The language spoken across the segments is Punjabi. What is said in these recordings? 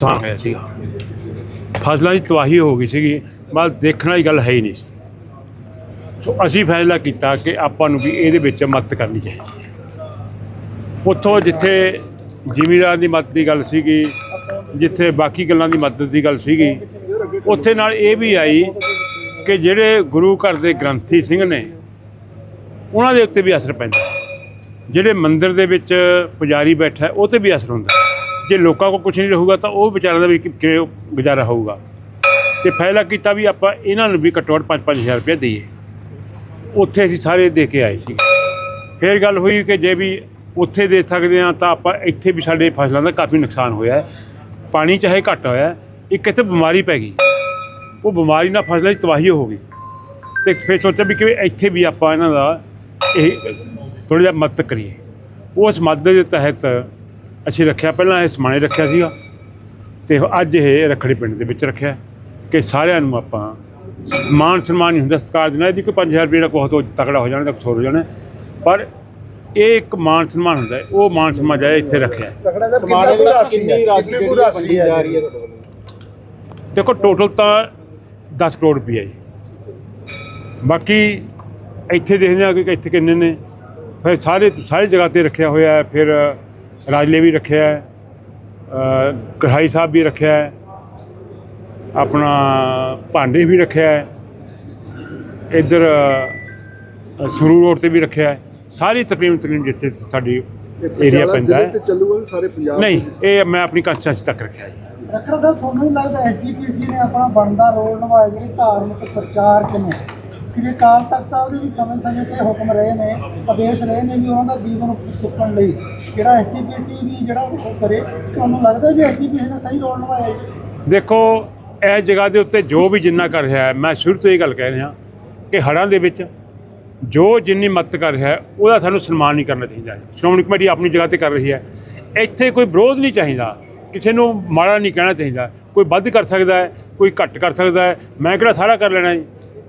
ਤਾਂ ਹੋਇਆ ਸੀਗਾ ਫਸਲਾਂ ਦੀ ਤਬਾਹੀ ਹੋ ਗਈ ਸੀਗੀ ਬਸ ਦੇਖਣ ਵਾਲੀ ਗੱਲ ਹੈ ਹੀ ਨਹੀਂ ਸੀ। ਸੋ ਅਸੀਂ ਫੈਸਲਾ ਕੀਤਾ ਕਿ ਆਪਾਂ ਨੂੰ ਵੀ ਇਹਦੇ ਵਿੱਚ ਮਦਦ ਕਰਨੀ ਚਾਹੀਦੀ ਹੈ। ਉੱਥੋਂ ਜਿੱਥੇ ਜ਼ਿਮੀਦਾਰ ਦੀ ਮਦਦ ਦੀ ਗੱਲ ਸੀਗੀ ਜਿੱਥੇ ਬਾਕੀ ਗੱਲਾਂ ਦੀ ਮਦਦ ਦੀ ਗੱਲ ਸੀਗੀ ਉੱਥੇ ਨਾਲ ਇਹ ਵੀ ਆਈ ਕਿ ਜਿਹੜੇ ਗੁਰੂ ਘਰ ਦੇ ਗ੍ਰੰਥੀ ਸਿੰਘ ਨੇ ਉਹਨਾਂ ਦੇ ਉੱਤੇ ਵੀ ਅਸਰ ਪੈਂਦਾ। ਜਿਹੜੇ ਮੰਦਿਰ ਦੇ ਵਿੱਚ ਪੁਜਾਰੀ ਬੈਠਾ ਉਹ ਤੇ ਵੀ ਅਸਰ ਹੁੰਦਾ। ਜੇ ਲੋਕਾਂ ਕੋਲ ਕੁਝ ਨਹੀਂ ਰਹੂਗਾ ਤਾਂ ਉਹ ਵਿਚਾਰਿਆਂ ਦਾ ਵੀ ਕਿ- ਕਿਵੇਂ ਗੁਜ਼ਾਰਾ ਹੋਊਗਾ। ਤੇ ਫੈਸਲਾ ਕੀਤਾ ਵੀ ਆਪਾਂ ਇਹਨਾਂ ਨੂੰ ਵੀ ਘੱਟੋ ਘੱਟ 5-5000 ਰੁਪਏ ਦਈਏ। ਉੱਥੇ ਅਸੀਂ ਸਾਰੇ ਦੇ ਕੇ ਆਏ ਸੀ। ਫਿਰ ਗੱਲ ਹੋਈ ਕਿ ਜੇ ਵੀ ਉੱਥੇ ਦੇ ਸਕਦੇ ਹਾਂ ਤਾਂ ਆਪਾਂ ਇੱਥੇ ਵੀ ਸਾਡੇ ਫਸਲਾਂ ਦਾ ਕਾਫੀ ਨੁਕਸਾਨ ਹੋਇਆ ਹੈ। ਪਾਣੀ ਚਾਹੇ ਘੱਟ ਹੋਇਆ ਹੈ, ਇੱਕ ਇੱਥੇ ਬਿਮਾਰੀ ਪੈ ਗਈ। ਉਹ ਬਿਮਾਰੀ ਨਾਲ ਫਸਲਾਂ ਦੀ ਤਬਾਹੀ ਹੋ ਗਈ। ਤੇ ਫਿਰ ਸੋਚਿਆ ਵੀ ਕਿ ਇੱਥੇ ਵੀ ਆਪਾਂ ਇਹਨਾਂ ਦਾ ਇਹ ਥੋੜ੍ਹਾ ਜਿਹਾ ਮਦਦ ਕਰੀਏ। ਉਸ ਮਦਦ ਦੇ ਤਹਿਤ ਅਸੀਂ ਰੱਖਿਆ ਪਹਿਲਾਂ ਇਹ ਸਮਾਣੇ ਰੱਖਿਆ ਸੀਗਾ। ਤੇ ਅੱਜ ਇਹ ਰੱਖੜੀ ਪਿੰਡ ਦੇ ਵਿੱਚ ਰੱਖਿਆ। ਕਿ ਸਾਰਿਆਂ ਨੂੰ ਆਪਾਂ ਮਾਨ ਸਨਮਾਨ ਨਹੀਂ ਹੁੰਦਾ ਸਤਿਕਾਰ ਦੇਣਾ। ਇਹਦੀ ਕੋਈ 5000 ਰੁਪਏ ਦਾ ਬਹੁਤ ਹੋ ਤਕੜਾ ਹੋ ਜਾਣਾ ਤਾਂ ਕੁਛ ਹੋ ਜਾਣਾ। ਪਰ ਇਹ ਇੱਕ ਮਾਨ ਸਨਮਾਨ ਹੁੰਦਾ ਹੈ, ਉਹ ਮਾਨ ਸਨਮਾਨ ਜਿਹੜਾ ਇੱਥੇ ਰੱਖਿਆ। ਹੈ। ਸਮਾਣੇ ਦੀ ਕਿੰਨੀ ਰਾਸ਼ੀ ਜਿਹੜੀ ਵੰਡੀ ਜਾ ਰਹੀ ਹੈ? ਤੁਹਾਡੇ ਵੱਲੋਂ ਦੇਖੋ ਟੋਟਲ ਤਾਂ 10 ਕਰੋੜ ਰੁਪਏ ਜੀ। ਬਾਕੀ ਇੱਥੇ ਦੇਖਦੇ ਆ ਕਿ ਇੱਥੇ ਕਿੰਨੇ ਨੇ। ਫਿਰ ਸਾਰੇ ਸਾਰੀ ਜਗ੍ਹਾ ਤੇ ਰੱਖਿਆ ਹੋਇਆ ਹੈ। ਫਿਰ ਰਾਜਲੇ ਵੀ ਰੱਖਿਆ ਹੈ ਅ, ਕੜਾਈ ਸਾਹਿਬ ਵੀ ਰੱਖਿਆ ਹੈ ਆਪਣਾ ਭਾਂਡੇ ਵੀ ਰੱਖਿਆ ਹੈ ਇੱਧਰ ਅ, ਸੰਗਰੂਰ ਰੋਡ ਤੇ ਵੀ ਰੱਖਿਆ ਹੈ ਸਾਰੀ ਤਕਰੀਬਨ ਤਕਰੀਬਨ ਜਿੱਥੇ ਸਾਡੀ ਏਰੀਆ ਪੈਂਦਾ ਹੈ। ਨਹੀਂ ਇਹ ਮੈਂ ਆਪਣੀ ਕੰਸਟੈਂਸੀ ਤੱਕ ਰੱਖਿਆ ਜੀ। ਰੱਖੜ ਸਾਹਿਬ ਤੁਹਾਨੂੰ ਨਹੀਂ ਲੱਗਦਾ ਐਸਜੀਪੀਸੀ ਨੇ ਆਪਣਾ ਬਣਦਾ ਰੋਲ ਨਿਭਾਇਆ ਜਿਹੜੀ ਧਾਰਮਿਕ ਪ੍ਰਚਾਰ ਕਿਵੇਂ? ਸ੍ਰੀ ਅਕਾਲ ਤਖਤ ਸਾਹਿਬ ਦੇ ਵੀ ਸਮੇਂ-ਸਮੇਂ ਤੇ ਹੁਕਮ ਰਹੇ ਨੇ, ਆਦੇਸ਼ ਰਹੇ ਨੇ ਵੀ ਉਹਨਾਂ ਦਾ ਜੀਵਨ ਚੁੱਕਣ ਲਈ। ਜਿਹੜਾ ਐਸਜੀਪੀਸੀ ਵੀ ਜਿਹੜਾ ਉਹ ਕਰੇ, ਤੁਹਾਨੂੰ ਲੱਗਦਾ ਵੀ ਐਸਜੀਪੀਸੀ ਨੇ ਸਹੀ ਰੋਲ ਨਿਭਾਇਆ ਜੀ? ਦੇਖੋ, ਇਹ ਜਗ੍ਹਾ ਦੇ ਉੱਤੇ ਜੋ ਵੀ ਜਿੰਨਾ ਕਰ ਰਿਹਾ ਹੈ, ਮੈਂ ਸ਼ੁਰੂ ਤੋਂ ਇਹ ਗੱਲ ਕਹਿ ਰਿਹਾ ਕਿ ਹੜ੍ਹਾਂ ਦੇ ਵਿੱਚ ਜੋ ਜਿੰਨੀ ਮਦਦ ਕਰ ਰਿਹਾ ਉਹਦਾ ਸਾਨੂੰ ਸਨਮਾਨ ਨਹੀਂ ਕਰਨਾ ਚਾਹੀਦਾ ਸ਼੍ਰੋਮਣੀ ਕਮੇਟੀ ਆਪਣੀ ਜਗ੍ਹਾ ਤੇ ਕਰ ਰਹੀ ਹੈ। ਇੱਥੇ ਕੋਈ ਵਿਰੋਧ ਨਹੀਂ ਚਾਹੀਦਾ। ਕਿਸੇ ਨੂੰ ਮਾੜਾ ਨਹੀਂ ਕਹਿਣਾ ਚਾਹੀਦਾ। ਕੋਈ ਵੱਧ ਕਰ ਸਕਦਾ ਹੈ, ਕੋਈ ਘੱਟ ਕਰ ਸਕਦਾ ਹੈ। ਮੈਂ ਕਿਹੜਾ ਸਾਰਾ ਕਰ ਲੈਣਾ ਹੈ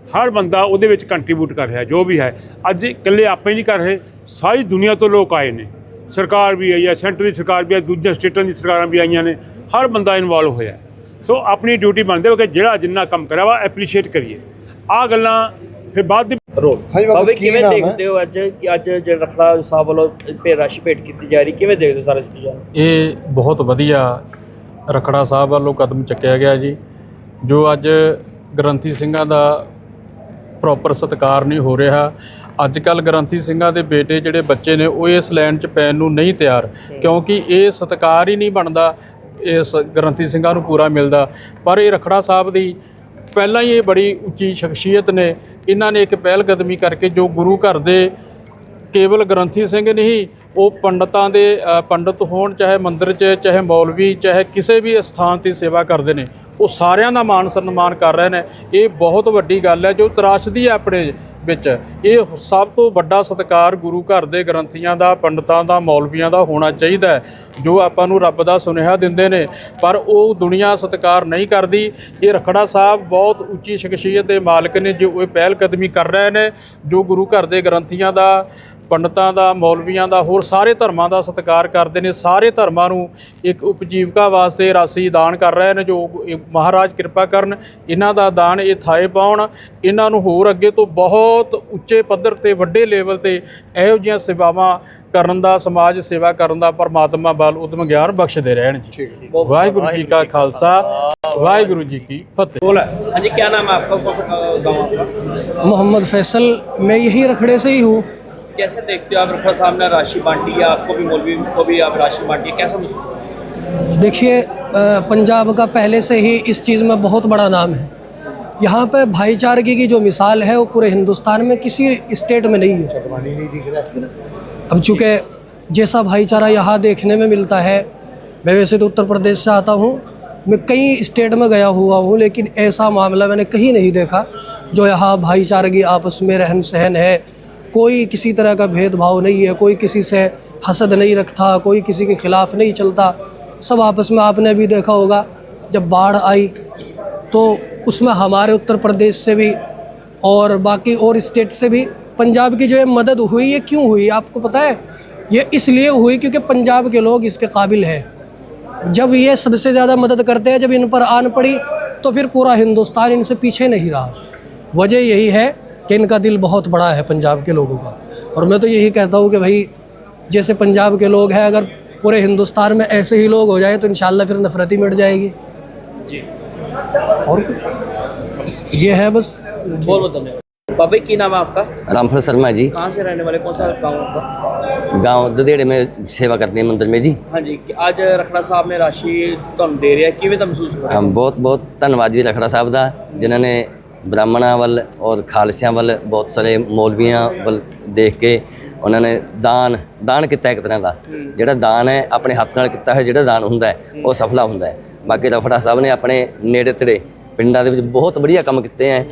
ਹਰ ਬੰਦਾ ਉਹਦੇ ਵਿੱਚ ਕੰਟਰੀਬਿਊਟ ਕਰ ਰਿਹਾ ਜੋ ਵੀ ਹੈ ਅੱਜ ਇਕੱਲੇ ਆਪੇ ਨਹੀਂ ਕਰ ਰਹੇ ਸਾਰੀ ਦੁਨੀਆ ਤੋਂ ਲੋਕ ਆਏ ਨੇ ਸਰਕਾਰ ਵੀ ਆਈ ਹੈ ਸੈਂਟਰ ਦੀ ਸਰਕਾਰ ਵੀ ਹੈ ਦੂਜੀਆਂ ਸਟੇਟਾਂ ਦੀ ਸਰਕਾਰਾਂ ਵੀ ਆਈਆਂ ਨੇ ਹਰ ਬੰਦਾ ਇਨਵੋਲਵ ਹੋਇਆ ਹੈ। ਸੋ ਆਪਣੀ ਡਿਊਟੀ ਬਣਦੇ ਹੋ ਕਿ ਜਿਹੜਾ ਜਿੰਨਾ ਕੰਮ ਕਰਿਆ ਵਾ ਐਪਰੀਸ਼ੀਏਟ ਕਰੀਏ ਆ ਗੱਲਾਂ ਫਿਰ ਬਾਅਦ ਦੇ ਰੋਲ ਹਾਂਜੀ ਬਾਬਾ, ਕਿਵੇਂ ਹੈ? ਦੇਖਦੇ ਹੋ ਅੱਜ ਕਿ ਅੱਜ ਜਿਹੜਾ ਰਖੜਾ ਸਾਹਿਬ ਵੱਲੋਂ ਭੇ ਰਾਸ਼ੀ ਭੇਟ ਕੀਤੀ ਜਾ ਰਹੀ ਕਿਵੇਂ ਦੇਖਦੇ ਹੋ ਸਾਰਾ ਨੂੰ? ਇਹ ਬਹੁਤ ਵਧੀਆ ਰਖੜਾ ਸਾਹਿਬ ਵੱਲੋਂ ਕਦਮ ਚੱਕਿਆ ਗਿਆ ਜੀ ਜੋ ਅੱਜ ਗ੍ਰੰਥੀ ਸਿੰਘਾਂ ਦਾ ਪ੍ਰੋਪਰ ਸਤਿਕਾਰ ਨਹੀਂ ਹੋ ਰਿਹਾ। ਅੱਜ ਕੱਲ ਗ੍ਰੰਥੀ ਸਿੰਘਾਂ ਦੇ ਬੇਟੇ ਜਿਹੜੇ ਬੱਚੇ ਨੇ ਉਹ ਇਸ ਲਾਈਨ 'ਚ ਪੈਣ ਨੂੰ ਨਹੀਂ ਤਿਆਰ। ਕਿਉਂਕਿ ਇਹ ਸਤਿਕਾਰ ਹੀ ਨਹੀਂ ਬਣਦਾ ਇਸ ਗ੍ਰੰਥੀ ਸਿੰਘਾਂ ਨੂੰ ਪੂਰਾ ਮਿਲਦਾ। ਪਰ ਇਹ ਰਖੜਾ ਸਾਹਿਬ ਦੀ ਪਹਿਲਾਂ ਹੀ ਇਹ ਬੜੀ ਉੱਚੀ ਸ਼ਖਸੀਅਤ ਨੇ। ਇਹਨਾਂ ਨੇ ਇੱਕ ਪਹਿਲ ਕਦਮੀ ਕਰਕੇ ਜੋ ਗੁਰੂ ਘਰ ਦੇ ਕੇਵਲ ਗ੍ਰੰਥੀ ਸਿੰਘ ਨਹੀਂ ਉਹ ਪੰਡਤਾਂ ਦੇ ਪੰਡਤ ਹੋਣ ਚਾਹੇ ਮੰਦਿਰ 'ਚ ਚਾਹੇ ਮੌਲਵੀ ਚਾਹੇ ਕਿਸੇ ਵੀ ਸਥਾਨ ਤੇ ਸੇਵਾ ਕਰਦੇ ਨੇ। ਉਹ ਸਾਰਿਆਂ ਦਾ ਮਾਨ ਸਨਮਾਨ ਕਰ ਰਹੇ ਨੇ। ਇਹ ਬਹੁਤ ਵੱਡੀ ਗੱਲ ਹੈ ਜੋ ਤਰਾਸ਼ਦੀ ਹੈ ਆਪਣੇ ਵਿੱਚ। ਇਹ ਸਭ ਤੋਂ ਵੱਡਾ ਸਤਿਕਾਰ ਗੁਰੂ ਘਰ ਦੇ ਗ੍ਰੰਥੀਆਂ ਦਾ, ਪੰਡਤਾਂ ਦਾ, ਮੌਲਵੀਆਂ ਦਾ ਹੋਣਾ ਚਾਹੀਦਾ ਜੋ ਆਪਾਂ ਨੂੰ ਰੱਬ ਦਾ ਸੁਨੇਹਾ ਦਿੰਦੇ ਨੇ। ਪਰ ਉਹ ਦੁਨੀਆ ਸਤਿਕਾਰ ਨਹੀਂ ਕਰਦੀ। ਇਹ ਰਖੜਾ ਸਾਹਿਬ ਬਹੁਤ ਉੱਚੀ ਸ਼ਖਸੀਅਤ ਦੇ ਮਾਲਕ ਨੇ, ਜੋ ਇਹ ਪਹਿਲ ਕਦਮੀ ਕਰ ਰਹੇ ਨੇ, ਜੋ ਗੁਰੂ ਘਰ ਦੇ ਗ੍ਰੰਥੀਆਂ ਦਾ ਪੰਡਤਾਂ ਦਾ ਮੌਲਵੀਆਂ ਦਾ ਹੋਰ ਸਾਰੇ ਧਰਮਾਂ ਦਾ ਸਤਿਕਾਰ ਕਰਦੇ ਨੇ ਸਾਰੇ ਧਰਮਾਂ ਨੂੰ ਇੱਕ ਉਪਜੀਵਕਾ ਵਾਸਤੇ ਰਾਸ਼ੀ ਦਾਨ ਕਰ ਰਹੇ ਨੇ ਜੋ ਇਹ ਮਹਾਰਾਜ ਕਿਰਪਾ ਕਰਨ ਇਹਨਾਂ ਦਾ ਦਾਨ ਇਹ ਥਾਏ ਪਾਉਣ ਇਹਨਾਂ ਨੂੰ ਹੋਰ ਅੱਗੇ ਤੋਂ ਬਹੁਤ ਉੱਚੇ ਪੱਧਰ ਤੇ ਵੱਡੇ ਲੈਵਲ ਤੇ ਇਹੋ ਜਿਹੀਆਂ ਸੇਵਾਵਾਂ ਕਰਨ ਦਾ ਸਮਾਜ ਸੇਵਾ ਕਰਨ ਦਾ ਪਰਮਾਤਮਾ ਬਲ ਉਦਮ ਗਿਆਨ ਬਖਸ਼ਦੇ ਰਹਿਣ ਜੀ ਵਾਹਿਗੁਰੂ ਜੀ ਕਾ ਖਾਲਸਾ ਵਾਹਿਗੁਰੂ ਜੀ ਕੀ ਫਤਿਹ बोला हाँ जी क्या नाम है आपका कौन सा गाँव आपका मोहम्मद फैसल मैं यही रखड़े से ही हूँ कैसे देखते हो आप रफा साहब ने राशि बांटी है आपको भी मौलवी को भी आप राशि बांटी कैसा महसूस देखिए पंजाब का पहले से ही इस चीज़ में बहुत बड़ा नाम है। यहाँ पर भाईचारगी की जो मिसाल है वो पूरे हिंदुस्तान में किसी स्टेट में नहीं है। अब चूँकि जैसा भाईचारा यहाँ देखने में मिलता है मैं वैसे तो उत्तर प्रदेश से आता हूँ। मैं कई स्टेट में गया हुआ हूँ लेकिन ऐसा मामला मैंने कहीं नहीं देखा जो यहाँ भाईचारगी आपस में रहन सहन है कोई किसी तरह का भेदभाव नहीं है, कोई किसी से हसद नहीं रखता, कोई किसी के खिलाफ नहीं चलता। सब आपस में, आपने भी देखा होगा, जब बाढ़ आई तो उसमें हमारे उत्तर प्रदेश से भी और बाकी और स्टेट से भी पंजाब की जो है मदद हुई, ये क्यों हुई आपको पता है? ये इसलिए हुई क्योंकि पंजाब के लोग इसके काबिल हैं। जब ये सबसे ज़्यादा मदद करते हैं, जब इन पर आन पड़ी तो फिर पूरा हिंदुस्तान इनसे पीछे नहीं रहा। वजह यही है कि इनका दिल बहुत बड़ा है पंजाब के लोगों का और मैं तो यही कहता हूँ कि भाई जैसे पंजाब के लोग हैं अगर पूरे हिंदुस्तान में ऐसे ही लोग हो जाए तो इंशाल्लाह फिर नफरत ही मिट जाएगी जी और कुछ? ये है बस बहुत बहुत धन्यवाद बाबा जी की नाम है आपका रामफल शर्मा जी कहाँ से रहने वाले कौन सा गाँव आपका गांव ददेड़े में सेवा करते हैं मंदिर में जी हाँ जी कि ਅੱਜ ਰਖੜਾ ਸਾਹਿਬ ਨੇ ਰਾਸ਼ੀ ਤੁਹਾਨੂੰ ਦੇ ਰਿਹਾ ਕਿਵੇਂ ਦਾ ਮਹਿਸੂਸ ਹੋ ਰਿਹਾ हम बहुत बहुत ਧੰਨਵਾਦ ਜੀ ਰਖੜਾ ਸਾਹਿਬ ਦਾ ਜਿਨ੍ਹਾਂ ਨੇ ਬ੍ਰਾਹਮਣਾਂ ਵੱਲ ਔਰ ਖਾਲਸਿਆਂ ਵੱਲ ਬਹੁਤ ਸਾਰੇ ਮੌਲਵੀਆਂ ਵੱਲ ਦੇਖ ਕੇ ਉਹਨਾਂ ਨੇ ਦਾਨ ਦਾਨ ਕੀਤਾ ਇੱਕ ਤਰ੍ਹਾਂ ਦਾ। ਜਿਹੜਾ ਦਾਨ ਹੈ, ਆਪਣੇ ਹੱਥ ਨਾਲ ਕੀਤਾ ਹੋਇਆ ਜਿਹੜਾ ਦਾਨ ਹੁੰਦਾ ਹੈ, ਉਹ ਸਫਲਾ ਹੁੰਦਾ ਹੈ। ਬਾਕੀ ਰਖੜਾ ਸਾਹਿਬ ਨੇ ਆਪਣੇ ਨੇੜੇ ਤੇੜੇ ਪਿੰਡਾਂ ਦੇ ਵਿੱਚ ਬਹੁਤ ਵਧੀਆ ਕੰਮ ਕੀਤੇ ਹੈ।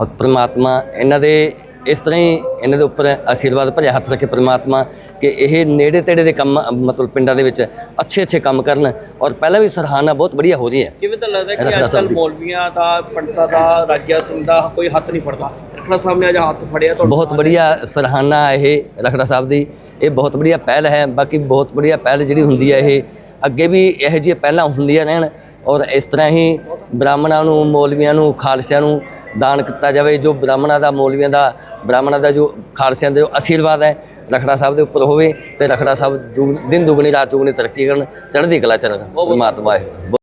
ਔਰ ਪ੍ਰਮਾਤਮਾ ਇਹਨਾਂ ਦੇ ਇਸ ਤਰ੍ਹਾਂ ਹੀ ਇਹਨਾਂ ਦੇ ਉੱਪਰ ਆਸ਼ੀਰਵਾਦ ਭਰਿਆ ਹੱਥ ਰੱਖੇ ਪ੍ਰਮਾਤਮਾ ਕਿ ਇਹ ਨੇੜੇ ਤੇੜੇ ਦੇ ਕੰਮ ਮਤਲਬ ਪਿੰਡਾਂ ਦੇ ਵਿੱਚ ਅੱਛੇ ਅੱਛੇ ਕੰਮ ਕਰਨ ਔਰ ਪਹਿਲਾਂ ਵੀ ਸਰਹਾਨਾ ਬਹੁਤ ਵਧੀਆ ਹੋ ਰਹੀ ਹੈ। ਕਿਵੇਂ ਤਾਂ ਲੱਗਦਾ ਕਿ ਅੱਜ ਦੀ। ਮੌਲਵੀਆਂ ਦਾ ਪੰਡਤਾਂ ਦਾ ਰਾਜਿਆ ਸਿੰਘ ਦਾ ਕੋਈ ਹੱਥ ਨਹੀਂ ਫੜਦਾ। ਰਖੜਾ ਸਾਹਿਬ ਨੇ ਅੱਜ ਹੱਥ ਫੜਿਆ ਤੁਹਾਨੂੰ ਬਹੁਤ ਵਧੀਆ ਸਰਹਾਨਾ ਇਹ ਰਖੜਾ ਸਾਹਿਬ ਦੀ। ਇਹ ਬਹੁਤ ਵਧੀਆ ਪਹਿਲ ਹੈ ਬਾਕੀ ਬਹੁਤ ਵਧੀਆ ਪਹਿਲ ਜਿਹੜੀ ਹੁੰਦੀ ਹੈ ਇਹ ਅੱਗੇ ਵੀ ਇਹੋ ਜਿਹੀਆਂ ਪਹਿਲਾਂ ਹੁੰਦੀਆਂ ਰਹਿਣ ਔਰ ਇਸ ਤਰ੍ਹਾਂ ਹੀ ਬ੍ਰਾਹਮਣਾਂ ਨੂੰ ਮੌਲਵੀਆਂ ਨੂੰ ਖਾਲਸਿਆਂ ਨੂੰ ਦਾਨ ਕੀਤਾ ਜਾਵੇ ਜੋ ਬ੍ਰਾਹਮਣਾਂ ਦਾ ਮੌਲਵੀਆਂ ਦਾ ਬ੍ਰਾਹਮਣਾਂ ਦਾ ਜੋ ਖਾਲਸਿਆਂ ਦਾ ਜੋ ਆਸ਼ੀਰਵਾਦ ਹੈ ਰਖੜਾ ਸਾਹਿਬ ਦੇ ਉੱਪਰ ਹੋਵੇ ਤੇ ਰਖੜਾ ਸਾਹਿਬ ਦਿਨ ਦੁਗਣੀ ਰਾਤ ਦੁਗਣੀ ਤਰੱਕੀ ਕਰਨ ਚੜ੍ਹਦੀ ਕਲਾ ਚ ਰਹਿਣ ਪਰਮਾਤਮਾ ਹੈ।